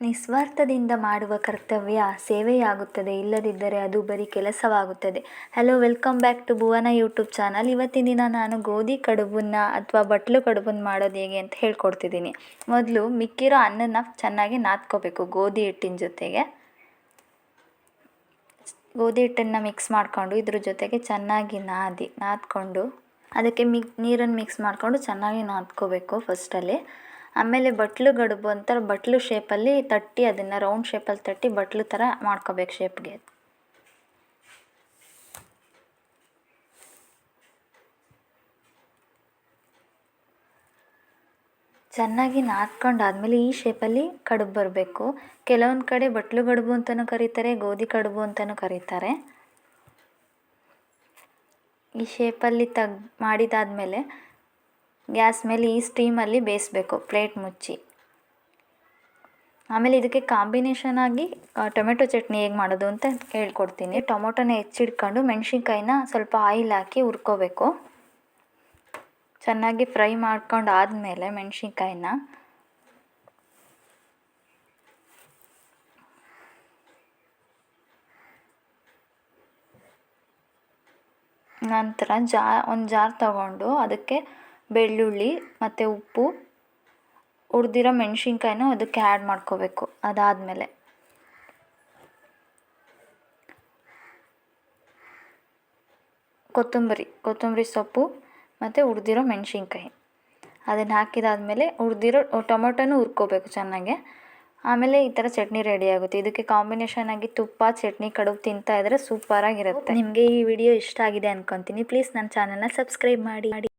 ನಿಸ್ವಾರ್ಥದಿಂದ ಮಾಡುವ ಕರ್ತವ್ಯ ಸೇವೆಯಾಗುತ್ತದೆ. ಇಲ್ಲದಿದ್ದರೆ ಅದು ಬರೀ ಕೆಲಸವಾಗುತ್ತದೆ. Hello welcome back to Bhuvana YouTube channel ಇವತ್ತಿನ ದಿನ ನಾನು ಗೋಧಿ ಕಡುಬನ್ನು ಅಥವಾ ಬಟ್ಲು ಕಡುಬನ್ನು ಮಾಡೋದು ಹೇಗೆ ಅಂತ ಹೇಳ್ಕೊಡ್ತಿದ್ದೀನಿ. ಮೊದಲು ಮಿಕ್ಕಿರೋ ಅನ್ನನ ಚೆನ್ನಾಗಿ ನಾದ್ಕೋಬೇಕು ಗೋಧಿ ಹಿಟ್ಟಿನ ಜೊತೆಗೆ. ಗೋಧಿ ಹಿಟ್ಟನ್ನು ಮಿಕ್ಸ್ ಮಾಡಿಕೊಂಡು ಇದ್ರ ಜೊತೆಗೆ ಚೆನ್ನಾಗಿ ನಾದಿ, ನಾದ್ಕೊಂಡು ಅದಕ್ಕೆ ಮಿಕ್ ನೀರನ್ನು ಮಿಕ್ಸ್ ಮಾಡಿಕೊಂಡು ಚೆನ್ನಾಗಿ ನಾದ್ಕೋಬೇಕು ಫಸ್ಟಲ್ಲಿ ಆಮೇಲೆ ಬಟ್ಲು ಗಡುಬು ಅಂತ ಬಟ್ಲು ಶೇಪಲ್ಲಿ ತಟ್ಟಿ ಅದನ್ನು ರೌಂಡ್ ಶೇಪಲ್ಲಿ ತಟ್ಟಿ ಬಟ್ಲು ಥರ ಮಾಡ್ಕೋಬೇಕು ಶೇಪ್ಗೆ ಚೆನ್ನಾಗಿ ನಾದ್ಕೊಂಡಾದ್ಮೇಲೆ ಈ ಶೇಪಲ್ಲಿ ಕಡುಬು ಬರಬೇಕು. ಕೆಲವೊಂದು ಕಡೆ ಬಟ್ಲು ಕಡುಬು ಅಂತಲೂ ಕರೀತಾರೆ, ಗೋಧಿ ಕಡುಬು ಅಂತಲೂ ಕರೀತಾರೆ. ಈ ಶೇಪಲ್ಲಿ ತಗ್ ಮಾಡಿದಾದಮೇಲೆ ಗ್ಯಾಸ್ ಮೇಲೆ ಈ ಸ್ಟೀಮಲ್ಲಿ ಬೇಯಿಸ್ಬೇಕು, ಪ್ಲೇಟ್ ಮುಚ್ಚಿ. ಆಮೇಲೆ ಇದಕ್ಕೆ ಕಾಂಬಿನೇಷನ್ ಆಗಿ ಟೊಮೆಟೊ ಚಟ್ನಿ ಹೇಗೆ ಮಾಡೋದು ಅಂತ ಹೇಳ್ಕೊಡ್ತೀನಿ. ಟೊಮೊಟೊನ ಹೆಚ್ಚಿಡ್ಕೊಂಡು ಮೆಣಸಿನ್ಕಾಯಿನ ಸ್ವಲ್ಪ ಆಯಿಲ್ ಹಾಕಿ ಹುರ್ಕೋಬೇಕು. ಚೆನ್ನಾಗಿ ಫ್ರೈ ಮಾಡ್ಕೊಂಡು ಆದಮೇಲೆ ಮೆಣಸಿನ್ಕಾಯಿನ. ನಂತರ ಜಾ, ಒಂದು ಜಾರ್ ತಗೊಂಡು ಅದಕ್ಕೆ ಬೆಳ್ಳುಳ್ಳಿ ಮತ್ತು ಉಪ್ಪು ಉಡ್ದಿರೋ ಮೆಣಸಿನ್ಕಾಯಿನೂ ಅದಕ್ಕೆ ಆ್ಯಡ್ ಮಾಡ್ಕೋಬೇಕು, ಅದಾದಮೇಲೆ. ಕೊತ್ತಂಬರಿ ಕೊತ್ತಂಬರಿ ಸೊಪ್ಪು ಮತ್ತು ಹುರಿದಿರೋ ಮೆಣಸಿನ್ಕಾಯಿ. ಅದನ್ನು ಹಾಕಿದಾದಮೇಲೆ ಹುರಿದಿರೋ ಟೊಮೊಟೊನೂ ಹುರ್ಕೋಬೇಕು ಚೆನ್ನಾಗೆ. ಆಮೇಲೆ ಈ ಥರ ಚಟ್ನಿ ರೆಡಿ ಆಗುತ್ತೆ. ಇದಕ್ಕೆ ಕಾಂಬಿನೇಷನ್ ಆಗಿ ತುಪ್ಪ, ಚಟ್ನಿ, ಕಡುಬು ತಿಂತಾ ಇದ್ದರೆ ಸೂಪರಾಗಿರುತ್ತೆ ನಿಮಗೆ ಈ ವಿಡಿಯೋ ಇಷ್ಟ ಆಗಿದೆ ಅನ್ಕೊತೀನಿ. ಪ್ಲೀಸ್ ನನ್ನ ಚಾನಲ್ನ ಸಬ್ಸ್ಕ್ರೈಬ್ ಮಾಡಿ.